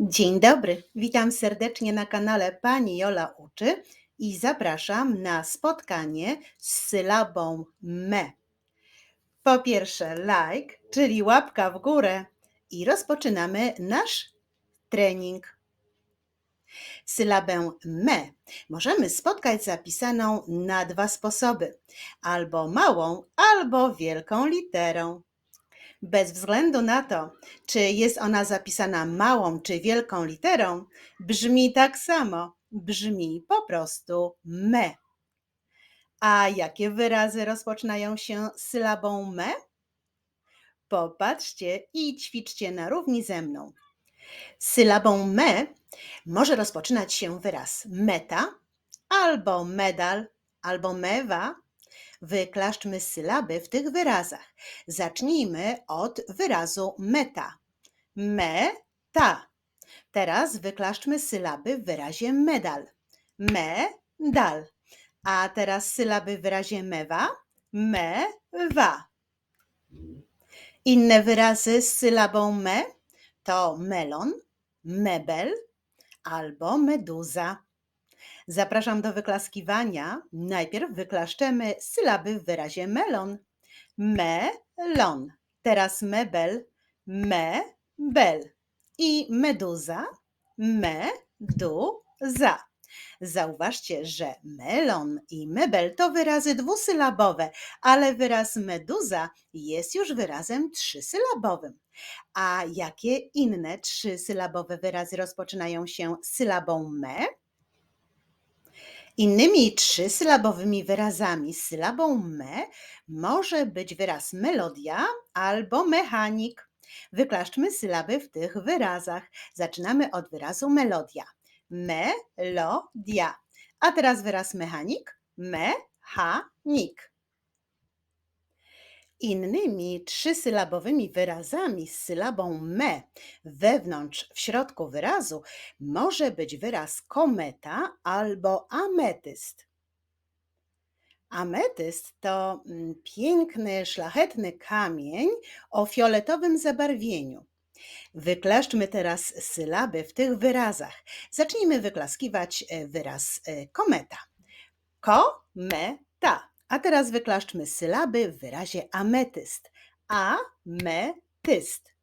Dzień dobry, witam serdecznie na kanale Pani Jola Uczy i zapraszam na spotkanie z sylabą me. Po pierwsze like, czyli łapka w górę i rozpoczynamy nasz trening. Sylabę me możemy spotkać zapisaną na dwa sposoby: albo małą, albo wielką literą. Bez względu na to, czy jest ona zapisana małą czy wielką literą, brzmi tak samo. Brzmi po prostu me. A jakie wyrazy rozpoczynają się sylabą me? Popatrzcie i ćwiczcie na równi ze mną. Sylabą me może rozpoczynać się wyraz meta, albo medal, albo mewa, Wyklaszczmy sylaby w tych wyrazach. Zacznijmy od wyrazu meta. Me, ta. Teraz wyklaszczmy sylaby w wyrazie medal. Me, dal. A teraz sylaby w wyrazie mewa. Me, wa. Inne wyrazy z sylabą me to melon, mebel albo meduza. Zapraszam do wyklaskiwania. Najpierw wyklaszczemy sylaby w wyrazie melon. Melon. Teraz mebel, mebel. I meduza, meduza. Zauważcie, że melon i mebel to wyrazy dwusylabowe, ale wyraz meduza jest już wyrazem trzysylabowym. A jakie inne trzysylabowe wyrazy rozpoczynają się sylabą me? Innymi trzysylabowymi wyrazami z sylabą me może być wyraz melodia albo mechanik. Wyklaszczmy sylaby w tych wyrazach. Zaczynamy od wyrazu melodia. Melodia. A teraz wyraz mechanik. Mechanik. Innymi trzysylabowymi wyrazami z sylabą me wewnątrz, w środku wyrazu może być wyraz kometa albo ametyst. Ametyst to mm, piękny, szlachetny kamień o fioletowym zabarwieniu. Wyklaszczmy teraz sylaby w tych wyrazach. Zacznijmy wyklaskiwać e, wyraz e, kometa. Kometa. A teraz wyklaszczmy sylaby w wyrazie ametyst. A-me-tyst.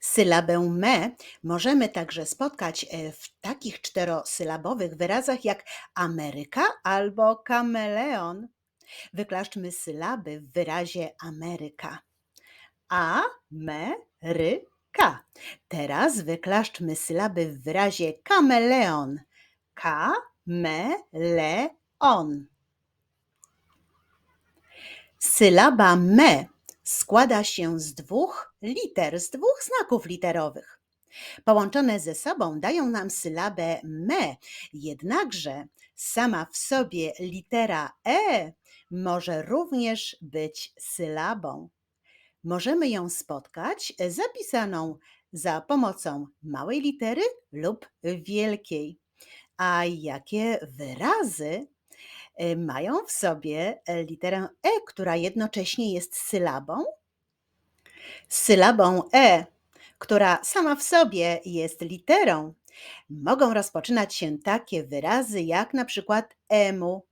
Sylabę me możemy także spotkać e, w takich czterosylabowych wyrazach jak Ameryka albo kameleon. Wyklaszczmy sylaby w wyrazie Ameryka. A, me, ry, ka. Teraz wyklaszczmy sylaby w wyrazie kameleon. Ka, me, le, on. Sylaba me składa się z dwóch liter, z dwóch znaków literowych. Połączone ze sobą dają nam sylabę me, jednakże sama w sobie litera e może również być sylabą. Możemy ją spotkać zapisaną za pomocą małej litery lub wielkiej. A jakie wyrazy mają w sobie e, literę E, która jednocześnie jest sylabą. sylabą E, która sama w sobie jest literą, mogą rozpoczynać się takie wyrazy jak na przykład emu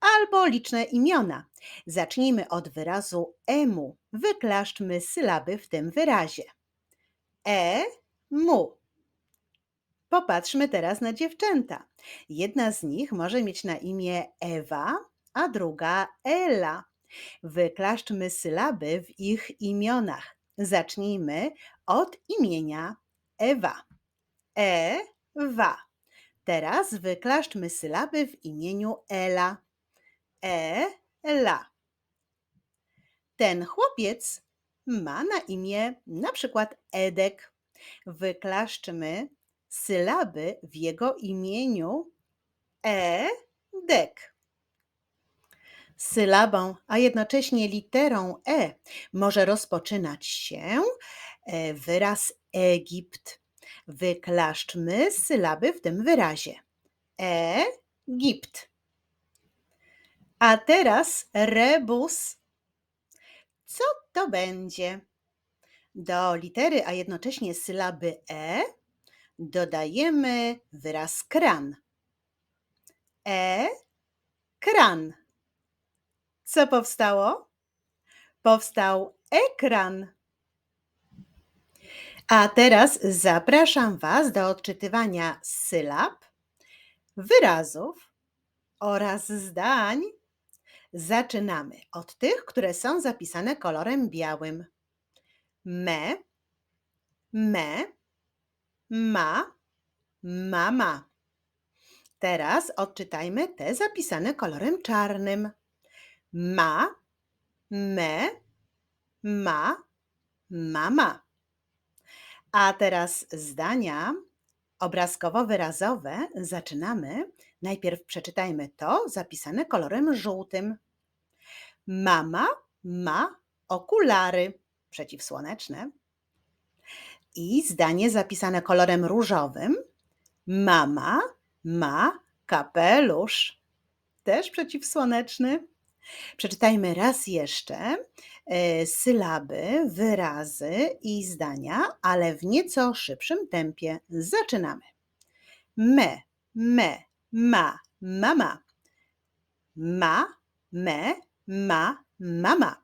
albo liczne imiona. Zacznijmy od wyrazu emu. Wyklaszczmy sylaby w tym wyrazie. E, mu. Popatrzmy teraz na dziewczęta. Jedna z nich może mieć na imię Ewa, a druga Ela. Wyklaszczmy sylaby w ich imionach. Zacznijmy od imienia Ewa. E-wa. Teraz wyklaszczmy sylaby w imieniu Ela. E-la. Ten chłopiec ma na imię na przykład Edek. Wyklaszczmy sylaby w jego imieniu e, dek. Sylabą, a jednocześnie literą e może rozpoczynać się e, wyraz Egipt. Wyklaszczmy sylaby w tym wyrazie. Egipt. A teraz rebus. Co to będzie? Do litery, a jednocześnie sylaby e dodajemy wyraz kran. E, kran. Co powstało? Powstał ekran. A teraz zapraszam Was do odczytywania sylab, wyrazów oraz zdań. Zaczynamy od tych, które są zapisane kolorem białym. Me, me, ma, mama. Teraz odczytajmy te zapisane kolorem czarnym. Ma, me, ma, mama. A teraz zdania obrazkowo-wyrazowe zaczynamy. Najpierw przeczytajmy to zapisane kolorem żółtym. Mama ma okulary przeciwsłoneczne. I zdanie zapisane kolorem różowym. Mama ma kapelusz też przeciwsłoneczny. Przeczytajmy raz jeszcze e, sylaby, wyrazy i zdania, ale w nieco szybszym tempie. Zaczynamy. Me, me, ma, mama. Ma, me, ma, mama.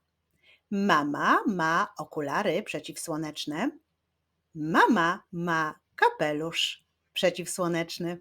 Mama ma okulary przeciwsłoneczne. Mama ma kapelusz przeciwsłoneczny.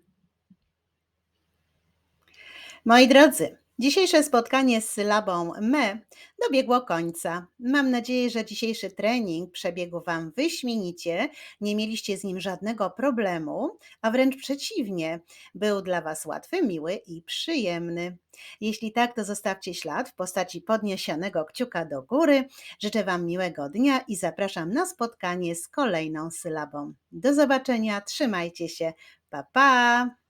Moi drodzy, dzisiejsze spotkanie z sylabą me dobiegło końca. Mam nadzieję, że dzisiejszy trening przebiegł Wam wyśmienicie, nie mieliście z nim żadnego problemu, a wręcz przeciwnie, był dla Was łatwy, miły i przyjemny. Jeśli tak, to zostawcie ślad w postaci podniesionego kciuka do góry. Życzę Wam miłego dnia i zapraszam na spotkanie z kolejną sylabą. Do zobaczenia, trzymajcie się, pa pa!